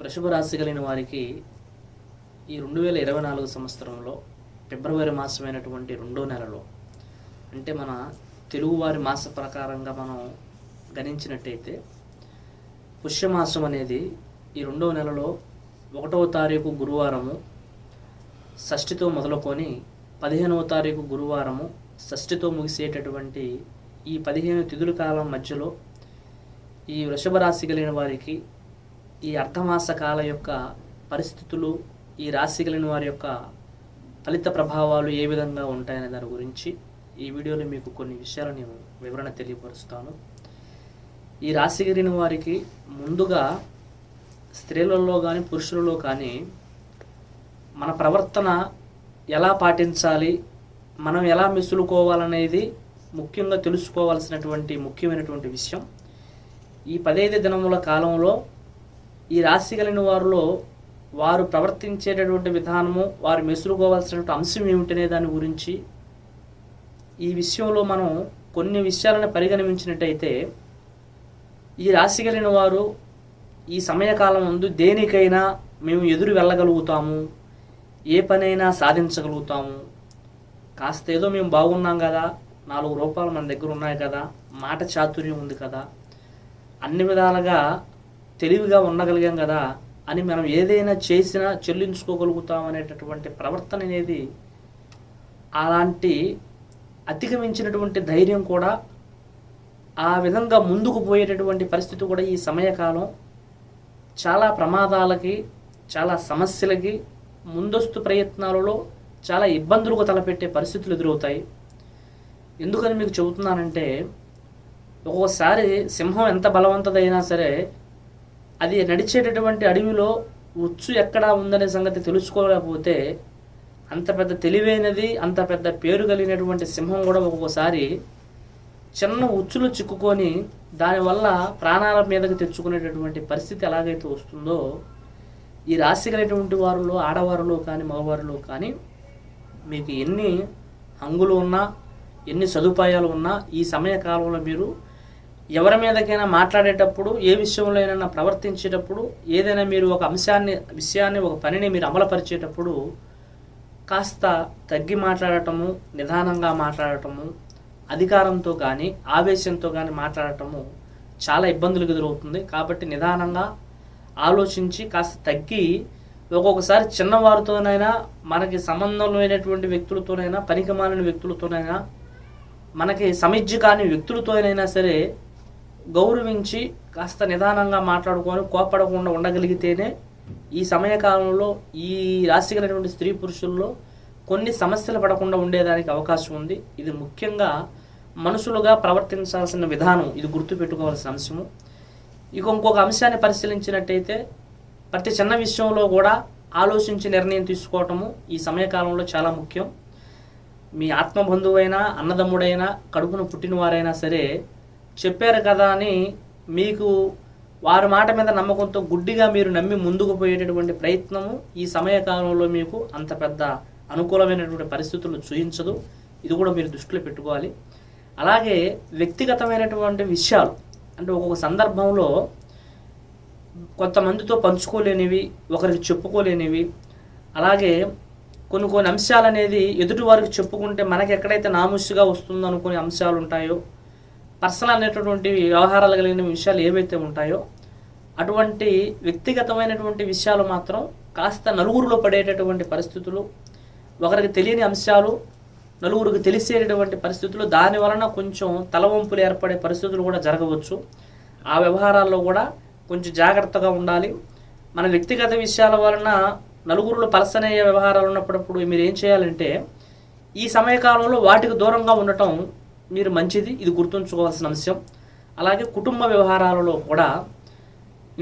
వృషభ రాశి కలిగిన వారికి ఈ రెండు వేల ఇరవై నాలుగు సంవత్సరంలో ఫిబ్రవరి మాసమైనటువంటి రెండో నెలలో అంటే మన తెలుగువారి మాస ప్రకారంగా మనం గణించినట్టయితే పుష్యమాసం అనేది ఈ రెండో నెలలో ఒకటవ తారీఖు గురువారము షష్ఠితో మొదలుకొని పదిహేనవ తారీఖు గురువారము షష్ఠితో ముగిసేటటువంటి ఈ పదిహేను తిథుల కాలం మధ్యలో ఈ వృషభ రాశి కలిగిన వారికి ఈ అర్థమాస కాల యొక్క పరిస్థితులు ఈ రాశి కలిగిన వారి యొక్క ఫలిత ప్రభావాలు ఏ విధంగా ఉంటాయనే దాని గురించి ఈ వీడియోలో మీకు కొన్ని విషయాలు నేను వివరణ తెలియపరుస్తాను. ఈ రాశి కలిగిన వారికి ముందుగా స్త్రీలలో కానీ పురుషులలో కానీ మన ప్రవర్తన ఎలా పాటించాలి మనం ఎలా మెసులుకోవాలనేది ముఖ్యంగా తెలుసుకోవాల్సినటువంటి ముఖ్యమైనటువంటి విషయం. ఈ పదహైదు దినముల కాలంలో ఈ రాశి కలిగిన వారిలో వారు ప్రవర్తించేటటువంటి విధానము వారు మెసులుకోవాల్సినటువంటి అంశం ఏమిటనే దాని గురించి ఈ విషయంలో మనం కొన్ని విషయాలను పరిగణించినట్టయితే ఈ రాశి కలిగిన వారు ఈ సమయకాలం ముందు దేనికైనా మేము ఎదురు వెళ్ళగలుగుతాము ఏ పనైనా సాధించగలుగుతాము. కాస్త ఏదో మేము బాగున్నాం కదా నాలుగు రూపాయలు మన దగ్గర ఉన్నాయి కదా మాట చాతుర్యం ఉంది కదా అన్ని విధాలుగా తెలివిగా ఉండగలిగాం కదా అని మనం ఏదైనా చేసినా చెల్లించుకోగలుగుతాం అనేటటువంటి ప్రవర్తన అనేది అలాంటి అతిగమించినటువంటి ధైర్యం కూడా ఆ విధంగా ముందుకు పోయేటటువంటి పరిస్థితి కూడా ఈ సమయకాలం చాలా ప్రమాదాలకి చాలా సమస్యలకి ముందస్తు ప్రయత్నాలలో చాలా ఇబ్బందులకు తలపెట్టే పరిస్థితులు ఎదురవుతాయి. ఎందుకని మీకు చెబుతున్నానంటే ఒక్కోసారి సింహం ఎంత బలవంతదైనా సరే అది నడిచేటటువంటి అడవిలో ఉచ్చు ఎక్కడ ఉందనే సంగతి తెలుసుకోలేకపోతే అంత పెద్ద తెలివైనది అంత పెద్ద పేరు కలిగినటువంటి సింహం కూడా ఒక్కొక్కసారి చిన్న ఉచ్చులో చిక్కుకొని దానివల్ల ప్రాణాల మీదకి తెచ్చుకునేటటువంటి పరిస్థితి ఎలాగైతే వస్తుందో ఈ రాశి కలిగినటువంటి వారిలో ఆడవారిలో కానీ మగవారిలో కానీ మీకు ఎన్ని హంగులు ఉన్నా ఎన్ని సదుపాయాలు ఉన్నా ఈ సమయ కాలంలో మీరు ఎవరి మీదకైనా మాట్లాడేటప్పుడు ఏ విషయంలో అయినా ప్రవర్తించేటప్పుడు ఏదైనా మీరు ఒక అంశాన్ని విషయాన్ని ఒక పనిని మీరు అమలుపరిచేటప్పుడు కాస్త తగ్గి మాట్లాడటము నిదానంగా మాట్లాడటము అధికారంతో కానీ ఆవేశంతో కానీ మాట్లాడటము చాలా ఇబ్బందులకు ఎదురవుతుంది. కాబట్టి నిదానంగా ఆలోచించి కాస్త తగ్గి ఒక్కొక్కసారి చిన్నవారితోనైనా మనకి సంబంధం లేనటువంటి వ్యక్తులతోనైనా పనికిమాలిన వ్యక్తులతోనైనా మనకి సమిజ్జి కాని వ్యక్తులతోనైనా సరే గౌరవించి కాస్త నిదానంగా మాట్లాడుకొని కోపడకుండా ఉండగలిగితేనే ఈ సమయకాలంలో ఈ రాశి కలిగినటువంటి స్త్రీ పురుషుల్లో కొన్ని సమస్యలు పడకుండా ఉండేదానికి అవకాశం ఉంది. ఇది ముఖ్యంగా మనుషులుగా ప్రవర్తించాల్సిన విధానం ఇది గుర్తుపెట్టుకోవాల్సిన అంశము. ఇక ఇంకొక అంశాన్ని పరిశీలించినట్టయితే ప్రతి చిన్న విషయంలో కూడా ఆలోచించి నిర్ణయం తీసుకోవటము ఈ సమయకాలంలో చాలా ముఖ్యం. మీ ఆత్మబంధువైనా అన్నదమ్ముడైనా కడుపును పుట్టినవారైనా సరే చెప్పారు కదా అని మీకు వారి మాట మీద నమ్మకంతో గుడ్డిగా మీరు నమ్మి ముందుకు పోయేటటువంటి ప్రయత్నము ఈ సమయకాలంలో మీకు అంత పెద్ద అనుకూలమైనటువంటి పరిస్థితులు చూయించదు ఇది కూడా మీరు దృష్టిలో పెట్టుకోవాలి. అలాగే వ్యక్తిగతమైనటువంటి విషయాలు అంటే ఒక్కొక్క సందర్భంలో కొంతమందితో పంచుకోలేనివి ఒకరికి చెప్పుకోలేనివి అలాగే కొన్ని కొన్ని అంశాలు అనేది ఎదుటి వారికి చెప్పుకుంటే మనకి ఎక్కడైతే నాముష్గా వస్తుందో అనుకునే అంశాలు ఉంటాయో పర్సనల్ అనేటటువంటి వ్యవహారాలు కలిగిన విషయాలు ఏవైతే ఉంటాయో అటువంటి వ్యక్తిగతమైనటువంటి విషయాలు మాత్రం కాస్త నలుగురిలో పడేటటువంటి పరిస్థితులు ఒకరికి తెలియని అంశాలు నలుగురికి తెలిసేటటువంటి పరిస్థితులు దాని వలన కొంచెం తలవంపులు ఏర్పడే పరిస్థితులు కూడా జరగవచ్చు. ఆ వ్యవహారాల్లో కూడా కొంచెం జాగ్రత్తగా ఉండాలి. మన వ్యక్తిగత విషయాల వలన నలుగురిలో పలసనయ్యే వ్యవహారాలు ఉన్నప్పుడు మీరు ఏం చేయాలంటే ఈ సమయకాలంలో వాటికి దూరంగా ఉండటం మీరు మంచిది ఇది గుర్తుంచుకోవాల్సిన అంశం. అలాగే కుటుంబ వ్యవహారాలలో కూడా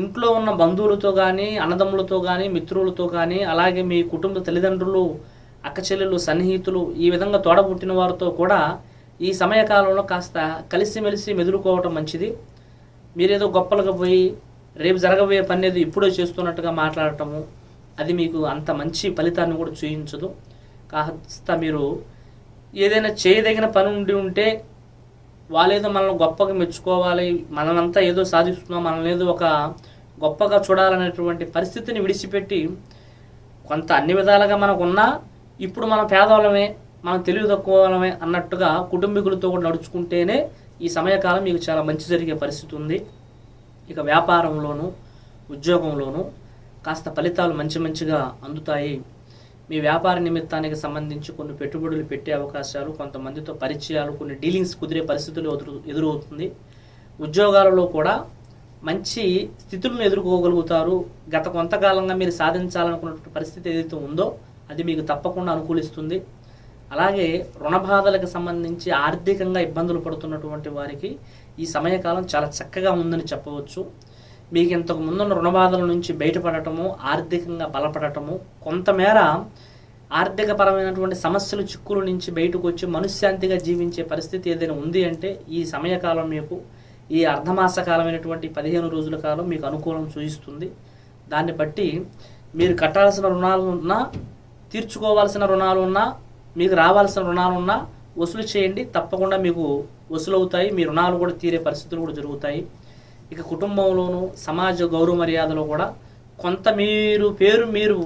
ఇంట్లో ఉన్న బంధువులతో కానీ అన్నదమ్ములతో కానీ మిత్రులతో కానీ అలాగే మీ కుటుంబ తల్లిదండ్రులు అక్క చెల్లెలు సన్నిహితులు ఈ విధంగా తోడబుట్టిన వారితో కూడా ఈ సమయకాలంలో కాస్త కలిసిమెలిసి మెదులుకోవటం మంచిది. మీరేదో గొప్పలుగా పోయి రేపు జరగబోయే పని ఏదో ఇప్పుడే చేస్తున్నట్టుగా మాట్లాడటము అది మీకు అంత మంచి ఫలితాన్ని కూడా చూపించదు. కాస్త మీరు ఏదైనా చేయదగిన పని ఉండి ఉంటే వాళ్ళేదో మనల్ని గొప్పగా మెచ్చుకోవాలి మనమంతా ఏదో సాధిస్తున్నాం మనల్ని ఏదో ఒక గొప్పగా చూడాలనేటువంటి పరిస్థితిని విడిచిపెట్టి కొంత అన్ని విధాలుగా మనకు ఉన్నా ఇప్పుడు మనం పేదవాళ్ళమే మనం తెలివి తక్కువ వాళ్ళమే అన్నట్టుగా కుటుంబీకులతో కూడా నడుచుకుంటేనే ఈ సమయకాలం మీకు చాలా మంచి జరిగే పరిస్థితి ఉంది. ఇక వ్యాపారంలోనూ ఉద్యోగంలోనూ కాస్త ఫలితాలు మంచి మంచిగా అందుతాయి. మీ వ్యాపార నిమిత్తానికి సంబంధించి కొన్ని పెట్టుబడులు పెట్టే అవకాశాలు కొంతమందితో పరిచయాలు కొన్ని డీలింగ్స్ కుదిరే పరిస్థితులు ఎదురు ఎదురవుతుంది. ఉద్యోగాలలో కూడా మంచి స్థితులను ఎదుర్కోగలుగుతారు. గత కొంతకాలంగా మీరు సాధించాలనుకున్నటువంటి పరిస్థితి ఏదైతే ఉందో అది మీకు తప్పకుండా అనుకూలిస్తుంది. అలాగే రుణ బాధలకు సంబంధించి ఆర్థికంగా ఇబ్బందులు పడుతున్నటువంటి వారికి ఈ సమయకాలం చాలా చక్కగా ఉందని చెప్పవచ్చు. మీకు ఇంతకు ముందున్న రుణ బాధల నుంచి బయటపడటము ఆర్థికంగా బలపడటము కొంతమేర ఆర్థికపరమైనటువంటి సమస్యలు చిక్కుల నుంచి బయటకు వచ్చి మనశ్శాంతిగా జీవించే పరిస్థితి ఏదైనా ఉంది అంటే ఈ సమయకాలం మీకు ఈ అర్ధమాస కాలమైనటువంటి పదిహేను రోజుల కాలం మీకు అనుకూలం సూచిస్తుంది. దాన్ని బట్టి మీరు కట్టాల్సిన రుణాలు ఉన్నా తీర్చుకోవాల్సిన రుణాలు ఉన్నా మీకు రావాల్సిన రుణాలు ఉన్నా వసూలు చేయండి. తప్పకుండా మీకు వసూలవుతాయి. మీ రుణాలు కూడా తీరే పరిస్థితులు కూడా జరుగుతాయి. ఇక కుటుంబంలోనూ సమాజ గౌరవ మర్యాదలో కూడా కొంత మీరు పేరు మీరు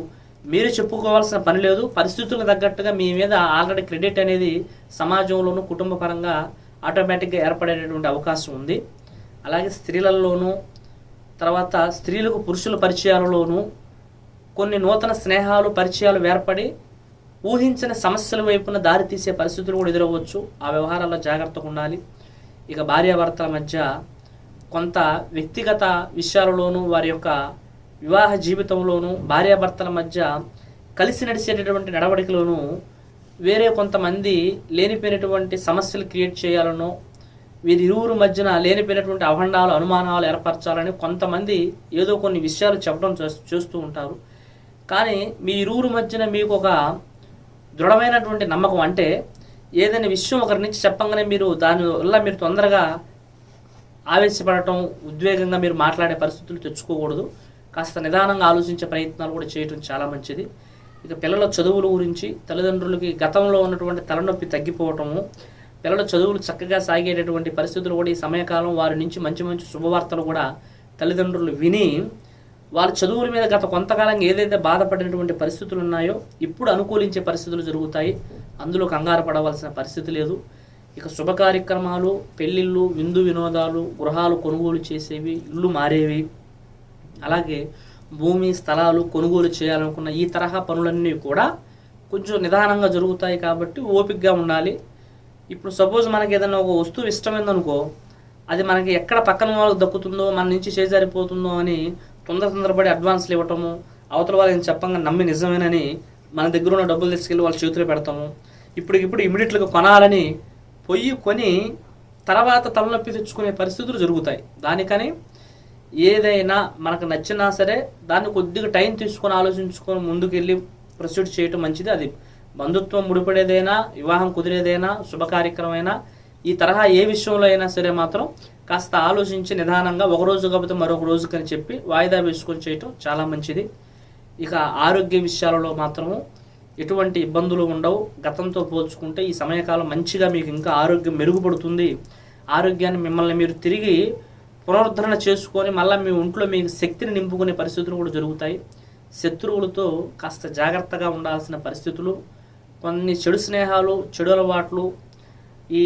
మీరు చెప్పుకోవాల్సిన పని లేదు. పరిస్థితులకు తగ్గట్టుగా మీ మీద ఆల్రెడీ క్రెడిట్ అనేది సమాజంలోనూ కుటుంబ పరంగా ఆటోమేటిక్గా ఏర్పడేటటువంటి అవకాశం ఉంది. అలాగే స్త్రీలలోనూ తర్వాత స్త్రీలకు పురుషుల పరిచయాలలోనూ కొన్ని నూతన స్నేహాలు పరిచయాలు ఏర్పడి ఊహించిన సమస్యల వైపున దారితీసే పరిస్థితులు కూడా ఎదురవ్వచ్చు. ఆ వ్యవహారాల్లో జాగ్రత్తగా ఉండాలి. ఇక భార్యాభర్తల మధ్య కొంత వ్యక్తిగత విషయాలలోనూ వారి యొక్క వివాహ జీవితంలోనూ భార్యాభర్తల మధ్య కలిసి నడిచేటటువంటి నడవడికలోనూ వేరే కొంతమంది లేనిపోయినటువంటి సమస్యలు క్రియేట్ చేయాలనో వీరి ఇరువురు మధ్యన లేనిపోయినటువంటి అభండాలు అనుమానాలు ఏర్పరచాలని కొంతమంది ఏదో కొన్ని విషయాలు చెప్పడం చేస్- చేస్తూ ఉంటారు. కానీ మీ ఇరువురు మధ్యన మీకు ఒక దృఢమైనటువంటి నమ్మకం అంటే ఏదైనా విషయం ఒకరి నుంచి చెప్పంగానే మీరు దాని వల్ల మీరు తొందరగా ఆవేశపడటం ఉద్వేగంగా మీరు మాట్లాడే పరిస్థితులు తెచ్చుకోకూడదు. కాస్త నిదానంగా ఆలోచించే ప్రయత్నాలు కూడా చేయటం చాలా మంచిది. ఇక పిల్లల చదువుల గురించి తల్లిదండ్రులకి గతంలో ఉన్నటువంటి తలనొప్పి తగ్గిపోవటము పిల్లల చదువులు చక్కగా సాగేటటువంటి పరిస్థితులు కూడా ఈ సమయకాలం వారి నుంచి మంచి మంచి శుభవార్తలు కూడా తల్లిదండ్రులు విని వాళ్ళ చదువుల మీద గత కొంతకాలంగా ఏదైతే బాధపడినటువంటి పరిస్థితులు ఉన్నాయో ఇప్పుడు అనుకూలించే పరిస్థితులు జరుగుతాయి. అందులో కంగారు పడవలసిన పరిస్థితి లేదు. ఇక శుభ కార్యక్రమాలు పెళ్ళిళ్ళు విందు వినోదాలు గృహాలు కొనుగోలు చేసేవి ఇల్లు మారేవి. అలాగే భూమి స్థలాలు కొనుగోలు చేయాలనుకున్న ఈ తరహా పనులన్నీ కూడా కొంచెం నిదానంగా జరుగుతాయి కాబట్టి ఓపికగా ఉండాలి. ఇప్పుడు సపోజ్ మనకి ఏదైనా ఒక వస్తువు ఇష్టమైందనుకో అది మనకి ఎక్కడ పక్కన వాళ్ళకి దక్కుతుందో మన నుంచి చేజారిపోతుందో అని తొందర తొందరపడి అడ్వాన్స్లు ఇవ్వటము అవతల వాళ్ళని చెప్పంగా నమ్మి నిజమేనని మన దగ్గర ఉన్న డబ్బులు తీసుకెళ్ళి వాళ్ళ చేతిలో పెడతాము. ఇప్పటికిప్పుడు ఇమీడియట్గా కొనాలని పొయ్యి కొని తర్వాత తలనొప్పి తెచ్చుకునే పరిస్థితులు జరుగుతాయి. దానికని ఏదైనా మనకు నచ్చినా సరే దాన్ని కొద్దిగా టైం తీసుకొని ఆలోచించుకొని ముందుకెళ్ళి ప్రొసీడ్ చేయటం మంచిది. అది బంధుత్వం ముడిపడేదైనా వివాహం కుదిరేదైనా శుభకార్యక్రమైనా ఈ తరహా ఏ విషయంలో అయినా సరే మాత్రం కాస్త ఆలోచించి నిదానంగా ఒక రోజు కాకపోతే మరొక రోజుకని చెప్పి వాయిదా వేసుకొని చేయటం చాలా మంచిది. ఇక ఆరోగ్య విషయాలలో మాత్రము ఎటువంటి ఇబ్బందులు ఉండవు. గతంతో పోల్చుకుంటే ఈ సమయకాలం మంచిగా మీకు ఇంకా ఆరోగ్యం మెరుగుపడుతుంది. ఆరోగ్యాన్ని మిమ్మల్ని మీరు తిరిగి పునరుద్ధరణ చేసుకొని మళ్ళీ మీ ఒంట్లో మీ శక్తిని నింపుకునే పరిస్థితులు కూడా జరుగుతాయి. శత్రువులతో కాస్త జాగ్రత్తగా ఉండాల్సిన పరిస్థితులు కొన్ని చెడు స్నేహాలు చెడు అలవాట్లు ఈ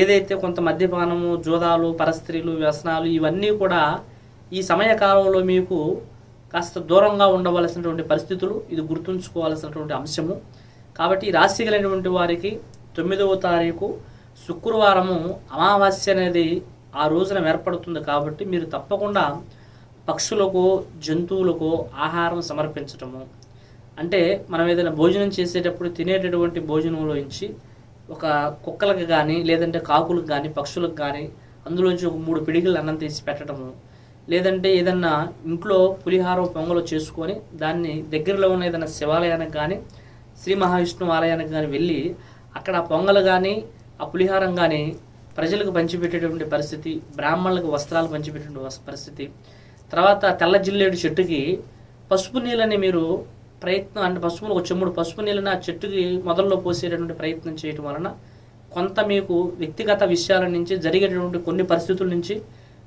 ఏదైతే కొంత మద్యపానము జోదాలు పరస్త్రీలు వ్యసనాలు ఇవన్నీ కూడా ఈ సమయకాలంలో మీకు కాస్త దూరంగా ఉండవలసినటువంటి పరిస్థితులు ఇది గుర్తుంచుకోవాల్సినటువంటి అంశము. కాబట్టి రాశి కలిగినటువంటి వారికి తొమ్మిదవ తారీఖు శుక్రవారము అమావాస్య అనేది ఆ రోజున ఏర్పడుతుంది కాబట్టి మీరు తప్పకుండా పక్షులకు జంతువులకు ఆహారం సమర్పించటము. అంటే మనం ఏదైనా భోజనం చేసేటప్పుడు తినేటటువంటి భోజనంలోంచి ఒక కుక్కలకు కానీ లేదంటే కాకులకు కానీ పక్షులకు కానీ అందులోంచి ఒక మూడు పిడిగిలు అన్నం తీసి పెట్టడము లేదంటే ఏదన్నా ఇంట్లో పులిహార పొంగలు చేసుకొని దాన్ని దగ్గరలో ఉన్న ఏదైనా శివాలయానికి కానీ శ్రీ మహావిష్ణువు ఆలయానికి కానీ వెళ్ళి అక్కడ ఆ పొంగలు కానీ ఆ పులిహారం కానీ ప్రజలకు పంచిపెట్టేటువంటి పరిస్థితి బ్రాహ్మణులకు వస్త్రాలు పంచిపెట్టేటువంటి పరిస్థితి. తర్వాత తెల్ల జిల్లేడు చెట్టుకి పసుపు నీళ్ళని మీరు ప్రయత్నం అంటే పసుపును ఒక చెమ్ముడు పసుపు నీళ్ళని ఆ చెట్టుకి మొదల్లో పోసేటటువంటి ప్రయత్నం చేయటం వలన కొంత మీకు వ్యక్తిగత విషయాల నుంచి జరిగేటటువంటి కొన్ని పరిస్థితుల నుంచి